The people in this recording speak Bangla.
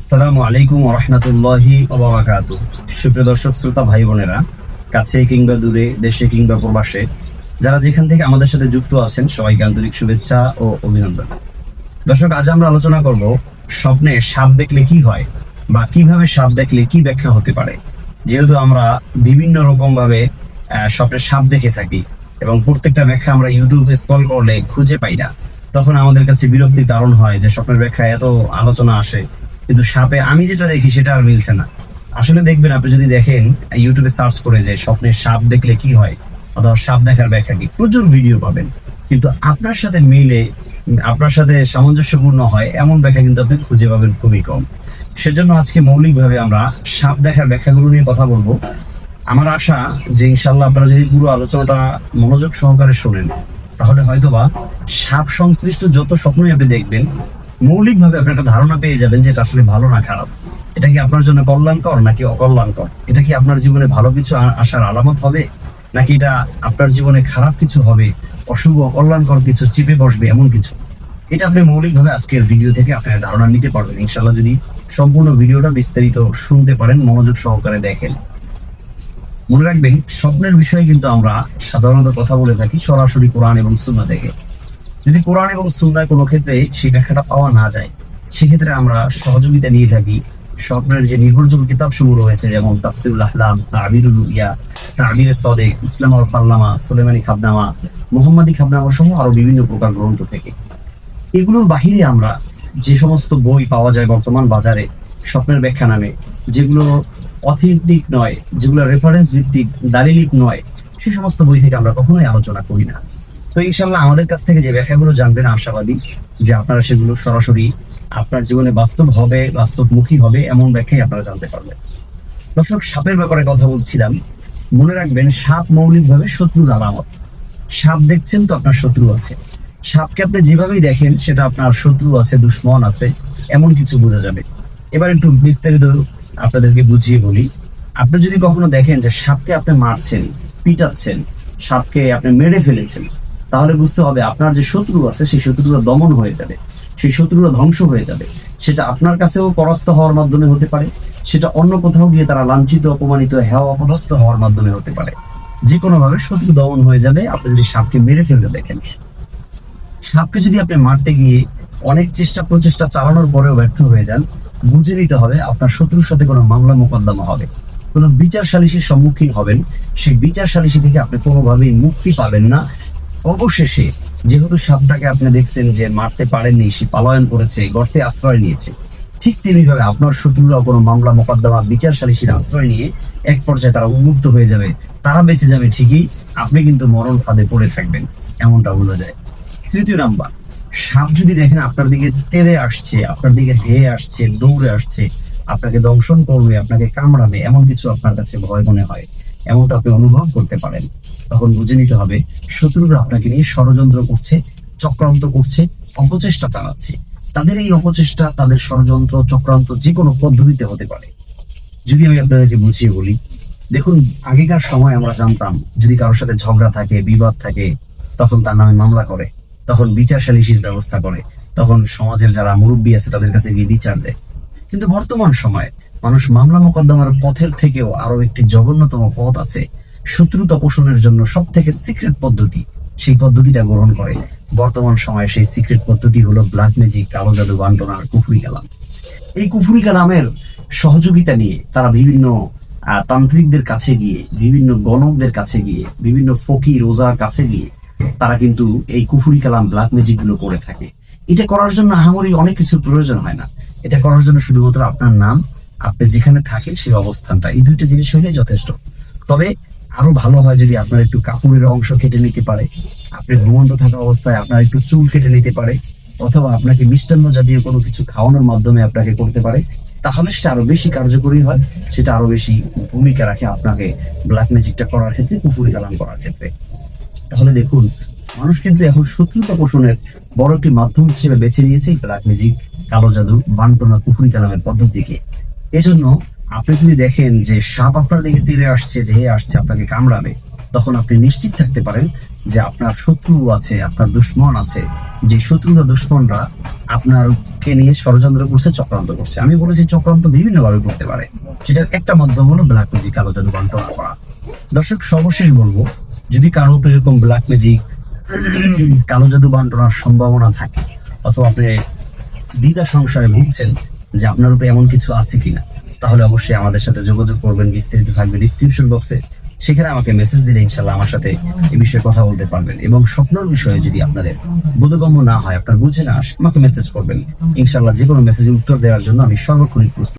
আসসালামু আলাইকুম রহমতুল্লাহি ওবারাকাতু। সুপ্রিয় দর্শক, শ্রোতা ভাই বোনেরা, কাছে কিংবা দূরে, দেশে কিংবা প্রবাসে, যারা যেখান থেকে আমাদের সাথে যুক্ত আছেন, সবাইকে আন্তরিক শুভেচ্ছা ও অভিনন্দন। দর্শক, আজ আমরা আলোচনা করব স্বপ্নে সাপ দেখলে কি হয় বা কীভাবে সাপ দেখলে কি ব্যাখ্যা হতে পারে। যেহেতু আমরা বিভিন্ন রকম ভাবে স্বপ্নে সাপ দেখে থাকি এবং প্রত্যেকটা ব্যাখ্যা আমরা ইউটিউবে স্ক্রল করলে খুঁজে পাই না, তখন আমাদের কাছে বিরক্তির কারণ হয় যে স্বপ্নের ব্যাখ্যা এত আলোচনা আসে। কিন্তু সাপে আমি যেটা দেখি সেটা আর মিলছে না। আসলে দেখবেন, আপনি যদি দেখেন ইউটিউবে সার্চ করে যে স্বপ্নের সাপ দেখলে কি হয়, অথবা সাপ দেখার ব্যাখ্যা কি, প্রচুর ভিডিও পাবেন। কিন্তু আপনার সাথে মিলে, আপনার সাথে সামঞ্জস্যপূর্ণ হয়, এমন ব্যাখ্যা কিন্তু আপনি খুঁজে পাবেন খুবই কম। সেজন্য আজকে মৌলিকভাবে আমরা সাপ দেখার ব্যাখ্যাগুলো নিয়ে কথা বলব। আমার আশা যে ইনশাল্লাহ আপনারা যদি পুরো আলোচনাটা মনোযোগ সহকারে শোনেন, তাহলে হয়তোবা সাপ সংশ্লিষ্ট যত স্বপ্নই আপনি দেখবেন মৌলিকভাবে আপনি একটা ধারণা পেয়ে যাবেন যে এটা আসলে ভালো না খারাপ। এটা কি আপনার জন্য কল্যাণকর নাকি অকল্যাণকর? এটা কি আপনার জীবনে ভালো কিছু আসার আলামত হবে? নাকি এটা আপনার জীবনে খারাপ কিছু হবে? অশুভ, অকল্যাণকর কিছু চিপে বসবে এমন কিছু? এটা আপনি মৌলিকভাবে আজকের ভিডিও থেকে আপনার ধারণা নিতে পারবেন। ইনশাল্লাহ যদি সম্পূর্ণ ভিডিওটা বিস্তারিত শুনতে পারেন, মনোযোগ সহকারে দেখেন। মনে রাখবেন, স্বপ্নের বিষয়ে কিন্তু আমরা সাধারণত কথা বলে থাকি, সরাসরি কোরআন এবং সুন্না থেকে। যদি কোরআন এবং সুন্নায় কোনো ক্ষেত্রে সেই ব্যাখ্যাটা পাওয়া না যায়, সেক্ষেত্রে আমরা সহযোগিতা নিয়ে থাকি। স্বপ্নের যে নির্ভরযোগ্য কিতাব সমূহ রয়েছে, যেমন তাফসিরুল আহলাম, তাবিরুল ইয়া তাবির সদেক, ইসলাম আল পাল্লামা সুলেমানি খাবনামা, মোহাম্মদী খাবনামা সহ আরও বিভিন্ন প্রকার গ্রন্থ থেকে। এগুলোর বাহিরে আমরা যে সমস্ত বই পাওয়া যায় বর্তমান বাজারে, স্বপ্নের ব্যাখ্যা নামে, যেগুলো অথেন্টিক নয়, যেগুলো রেফারেন্স ভিত্তিক, দালিলিক নয়, সে সমস্ত বই থেকে আমরা কখনোই আলোচনা করি না। তো ইনশাল্লাহ আমাদের কাছ থেকে যে ব্যাখ্যাগুলো জানবেন আশাবাদী যে আপনারা সেগুলো সরাসরি আপনার জীবনে বাস্তব হবে, বাস্তবমুখী হবে এমন ব্যাখ্যাই আপনারা জানতে পারবেন। দর্শক, সাপের ব্যাপারে কথা বলছিলাম। মনে রাখবেন, সাপ মৌলিকভাবে শত্রুর আলামত। সাপ দেখছেন তো আপনার শত্রু আছে। সাপকে আপনি যেভাবেই দেখেন, সেটা আপনার শত্রু আছে, দুশ্মন আছে, এমন কিছু বোঝা যাবে। এবার একটু বিস্তারিত আপনাদেরকে বুঝিয়ে বলি। আপনি যদি কখনো দেখেন যে সাপকে আপনি মারছেন, পিটাচ্ছেন, সাপকে আপনি মেরে ফেলেছেন তাহলে বুঝতে হবে আপনার যে শত্রু আছে, সেই শত্রুরা দমন হয়ে যাবে। সেই শত্রুরা ধ্বংস হয়ে যাবে। সেটা আপনার কাছেও পরাস্ত হওয়ার মাধ্যমে হতে পারে। সেটা অন্য কোথাও গিয়ে তারা লাঞ্ছিত, অপমানিত হেওয়া অপদস্থ হওয়ার মাধ্যমে হতে পারে। যে কোনো ভাবে শত্রু দমন হয়ে যাবে, আপনি যদি সাপকে মেরে ফেলতে দেখেন। সাপকে যদি আপনি মারতে গিয়ে অনেক চেষ্টা, প্রচেষ্টা চালানোর পরেও ব্যর্থ হয়ে যান, বুঝে নিতে হবে আপনার শত্রুর সাথে কোনো মামলা মোকদ্দমা হবে। কোনো বিচার সালিসির সম্মুখীন হবেন। সেই বিচার সালিসি থেকে আপনি কোনোভাবেই মুক্তি পাবেন না। অবশেষে যেহেতু সাপটাকে আপনি দেখছেন যে মারতে পারেননি, সে পালায়ন করেছে, গর্তে আশ্রয় নিয়েছে, ঠিক তেমনিভাবে আপনার শত্রুরাও কোনো মামলা, মোকদ্দমা, বিচার সালিসির আশ্রয় নিয়ে এক পর্যায়ে তারা উন্মুক্ত হয়ে যাবে, তারা বেঁচে যাবে ঠিকই, আপনি কিন্তু মরণ ফাঁদে পড়ে থাকবেন, এমনটা বোঝা যায়। তৃতীয় নাম্বার, সাপ যদি দেখেন আপনার দিকে তেড়ে আসছে, আপনার দিকে ধেয়ে আসছে, দৌড়ে আসছে, আপনাকে দংশন করবে, আপনাকে কামড়াবে, এমন কিছু আপনার কাছে ভয় মনে হয়, এমনটা আপনি অনুভব করতে পারেন। তখন বুঝে নিতে হবে শত্রুরা আপনাকে নিয়ে ষড়যন্ত্র করছে, চক্রান্ত করছে, অপচেষ্টা চালাচ্ছে। তাদের এই অপচেষ্টা, তাদের ষড়যন্ত্র, চক্রান্ত যে কোনো পদ্ধতিতে হতে পারে। যদি আমি আপনাদেরকে বুঝিয়ে বলি, দেখুন, আগেকার সময় আমরা জানতাম, যদি কারোর সাথে ঝগড়া থাকে, বিবাদ থাকে, তখন তার নামে মামলা করে, তখন বিচার সালিসির ব্যবস্থা করে, তখন সমাজের যারা মুরব্বী আছে তাদের কাছে গিয়ে বিচার দেয়। কিন্তু বর্তমান সময়ে মানুষ মামলা মোকদ্দমার পথের থেকেও আরও একটি জঘন্যতম পথ আছে শত্রুতা পোষণের জন্য সব থেকে সিক্রেট পদ্ধতি। সেই পদ্ধতিটা গ্রহণ করে। বর্তমান সময়ে সেই সিক্রেট পদ্ধতি হলো ব্ল্যাক ম্যাজিক কালো জাদু, বান্টন আর কুফুরি কালাম। এই কুফুরি কালামের সহযোগিতা নিয়ে তারা বিভিন্ন তান্ত্রিকদের কাছে গিয়ে, বিভিন্ন গণকদের কাছে গিয়ে, বিভিন্ন ফকির ওজার কাছে গিয়ে তারা কিন্তু এই কুফুরি কালাম ব্ল্যাক ম্যাজিকগুলো করে থাকে। এটা করার জন্য আহামরি অনেক কিছু প্রয়োজন হয় না। এটা করার জন্য শুধুমাত্র আপনার নাম, আপনি যেখানে থাকেন সেই অবস্থানটা। এই দুইটা জিনিস হইলে যথেষ্ট। তবে আরও ভালো হয় যদি আপনার একটু কাপড়ের অংশ কেটে নিতে পারে, আপনি ঘুমন্ত থাকা অবস্থায় আপনার একটু চুল কেটে নিতে পারে, অথবা আপনাকে মিষ্টান্ন জাতীয় কোনো কিছু খাওয়ানোর মাধ্যমে আপনাকে করতে পারে, তাহলে সেটা আরও বেশি কার্যকরী হয়, সেটা আরও বেশি ভূমিকা রাখে আপনাকে ব্ল্যাক ম্যাজিকটা করার ক্ষেত্রে, কুফুরি কালাম করার ক্ষেত্রে। তাহলে দেখুন, মানুষ কিন্তু এখন শত্রুতা পোষণের বড় একটি মাধ্যম হিসেবে বেছে নিয়েছে ব্ল্যাক ম্যাজিক কালো জাদু, বান্টনা, কুফুরি কালামের পদ্ধতিকে। এজন্য আপনি যদি দেখেন যে সাপ আপনার দিকে তীরে আসছে, ধেয়ে আসছে, আপনাকে কামড়াবে, তখন আপনি নিশ্চিত থাকতে পারেন যে আপনার শত্রু আছে, আপনার দুশ্মন আছে। যে শত্রু বা দুশ্মনরা আপনারকে নিয়ে ষড়যন্ত্র করছে, চক্রান্ত করছে। আমি বলেছি চক্রান্ত বিভিন্ন ভাবে করতে পারে। সেটার একটা মাধ্যম হলো ব্ল্যাক ম্যাজিক কালো জাদু বন্টনা করা। দর্শক, সর্বশেষ বলব, যদি কারও এরকম ব্ল্যাক ম্যাজিক কালো জাদু বন্টনার সম্ভাবনা থাকে, অথবা আপনি দ্বিধা সংশয়ে ভুগছেন যে আপনার উপরে এমন কিছু আছে কিনা তাহলে অবশ্যই আমাদের সাথে যোগাযোগ করবেন, বিস্তারিত থাকবে ডিসক্রিপশন বক্সে সেখানে আমাকে মেসেজ দিলে ইনশাল্লাহ আমার সাথে এ বিষয়ে কথা বলতে পারবেন এবং স্বপ্নর বিষয়ে যদি আপনাদের বোধগম্য না হয়, আপনার বুঝে না আসে, আমাকে মেসেজ করবেন। ইনশাল্লাহ যে কোনো মেসেজে উত্তর দেওয়ার জন্য আমি সর্বক্ষণিক প্রস্তুত